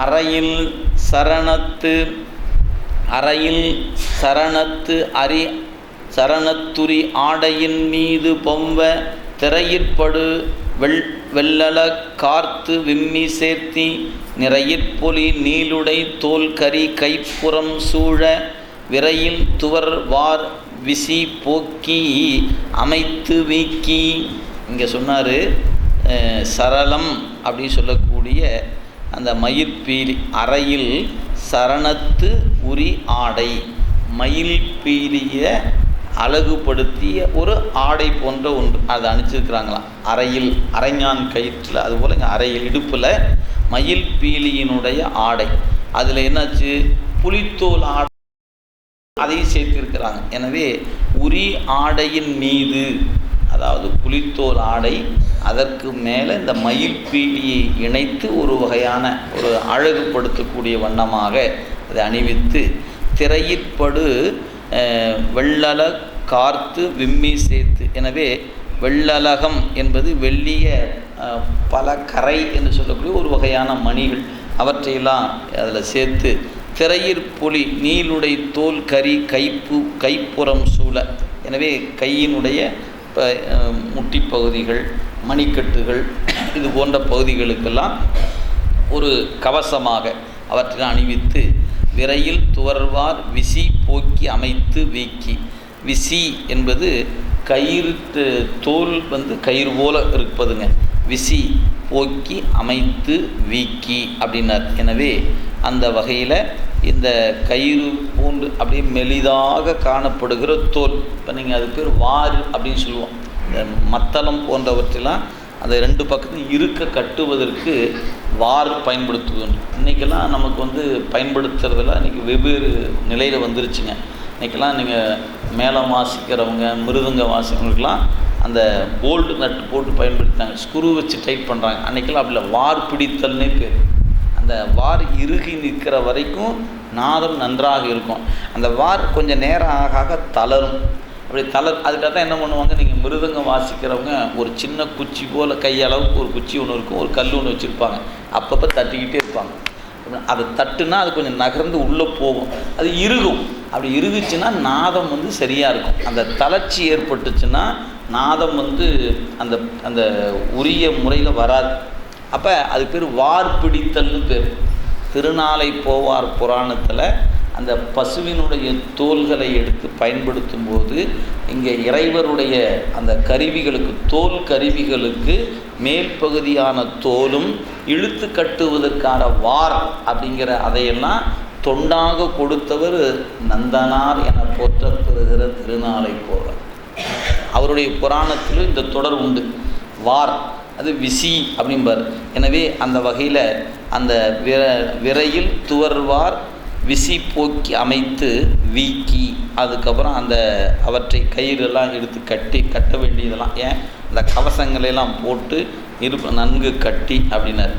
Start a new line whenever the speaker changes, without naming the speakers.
அறையில் சரணத்து அறையில் சரணத்து அரி சரணத்துரி ஆடையின் மீது பொம்ப திரையிற்படு வெள் வெள்ளல கார்த்து விம்மி சேர்த்தி நிறையிற்பொலி நீளுடை தோல் கரி கைப்புறம் சூழ விரையில் துவர் வார் விசி போக்கி அமைத்து வீக்கி. இங்கே சொன்னார் சரளம் அப்படின்னு சொல்லக்கூடிய அந்த மயிர்பீலி அறையில் சரணத்து உரி ஆடை. மயில் பீலிய அழகுபடுத்திய ஒரு ஆடை போன்ற ஒன்று. அதை அணிச்சிருக்கிறாங்களாம் அறையில் அரைஞான் கயிற்றில் அதுபோல் இங்கே அறையில் இடுப்பில் மயில் பீலியினுடைய ஆடை. அதில் என்னாச்சு? புலித்தோல் ஆடை. அதையும் சேர்த்திருக்கிறாங்க. எனவே உரி ஆடையின் மீது அதாவது புலித்தோல் ஆடை அதற்கு மேலே இந்த மயில் பீலியை இணைத்து ஒரு வகையான ஒரு அழகுபடுத்தக்கூடிய வண்ணமாக அதை அணிவித்து திரையிற்படு வெள்ளல கார்த்து விம்மி சேர்த்து. எனவே வெள்ளலகம் என்பது வெள்ளிய பல கரை என்று சொல்லக்கூடிய ஒரு வகையான மணிகள். அவற்றையெல்லாம் அதில் சேர்த்து திரையிற் பொலி நீளுடை தோல் கரி கைப்பு கைப்புறம் சூழ. எனவே கையினுடைய இப்போ முட்டிப்பகுதிகள் மணிக்கட்டுகள் இது போன்ற பகுதிகளுக்கெல்லாம் ஒரு கவசமாக அவற்றை அணிவித்து விரையில் துவர்வார் விசி போக்கி அமைத்து வீக்கி. விசி என்பது கயிறு தோல் வந்து கயிறு போல இருப்பதுங்க. விசி போக்கி அமைத்து வீக்கி அப்படின்னார். எனவே அந்த வகையில் இந்த கயிறு பூண்டு அப்படியே மெலிதாக காணப்படுகிற தோல். இப்போ நீங்கள் அது பேர் வார் அப்படின்னு சொல்லுவோம். இந்த மத்தளம் போன்றவற்றெல்லாம் அந்த ரெண்டு பக்கத்தையும் இருக்க கட்டுவதற்கு வார் பயன்படுத்துவோம் இன்றைக்கெல்லாம் நமக்கு வந்து பயன்படுத்துறதுல இன்றைக்கி வெவ்வேறு நிலையில் வந்துருச்சுங்க. இன்றைக்கெல்லாம் நீங்கள் மேளம் வாசிக்கிறவங்க மிருதங்க வாசிக்கிறவங்களுக்கெல்லாம் அந்த போல்டு நட்டு போட்டு பயன்படுத்தினாங்க. ஸ்க்ரூ வச்சு டைட் பண்ணுறாங்க அன்றைக்கெல்லாம் அப்படி இல்லை வார் பிடித்தல்னே பேர். அந்த வார் இறுகி நிற்கிற வரைக்கும் நாதம் நன்றாக இருக்கும். அந்த வார் கொஞ்சம் நேரம் ஆக ஆக தளரும். அப்படி தளர் அதுக்காக தான் என்ன பண்ணுவாங்க? நீங்கள் மிருதங்கம் வாசிக்கிறவங்க ஒரு சின்ன குச்சி போல் கையளவுக்கு ஒரு குச்சி ஒன்று இருக்கும் ஒரு கல் ஒன்று வச்சுருப்பாங்க. அப்பப்போ தட்டிக்கிட்டே இருப்பாங்க. அதை தட்டுனா அது கொஞ்சம் நகர்ந்து உள்ளே போகும். அது இறுகும். அப்படி இறுகுச்சுன்னா நாதம் வந்து சரியாக இருக்கும். அந்த தளர்ச்சி ஏற்பட்டுச்சுன்னா நாதம் வந்து அந்த அந்த உரிய முறையில் வராது. அப்போ அது பேர் வார் பிடித்தல்னு பேர். திருநாளை போவார் புராணத்தில் அந்த பசுவினுடைய தோல்களை எடுத்து பயன்படுத்தும் போது இங்கே இறைவருடைய அந்த கருவிகளுக்கு தோல் கருவிகளுக்கு மேல் பகுதியான தோலும் இழுத்து கட்டுவதற்கான வார் அப்படிங்கிற அதையெல்லாம் தொண்டாக கொடுத்தவர் நந்தனார் என போற்றப்படுகிற திருநாளை போவார் அவருடைய புராணத்திலும் இந்த தொடர் உண்டு. வார். அது விசி அப்படிம்பார். எனவே அந்த வகையில் அந்த விர விரையில் துவர்வார் விசி போக்கி அமைத்து வீக்கி அதுக்கப்புறம் அந்த அவற்றை கயிறெல்லாம் எடுத்து கட்டி கட்ட வேண்டியதெல்லாம் ஏன்? அந்த கவசங்களையெல்லாம் போட்டு இருப்ப நன்கு கட்டி அப்படின்னார்.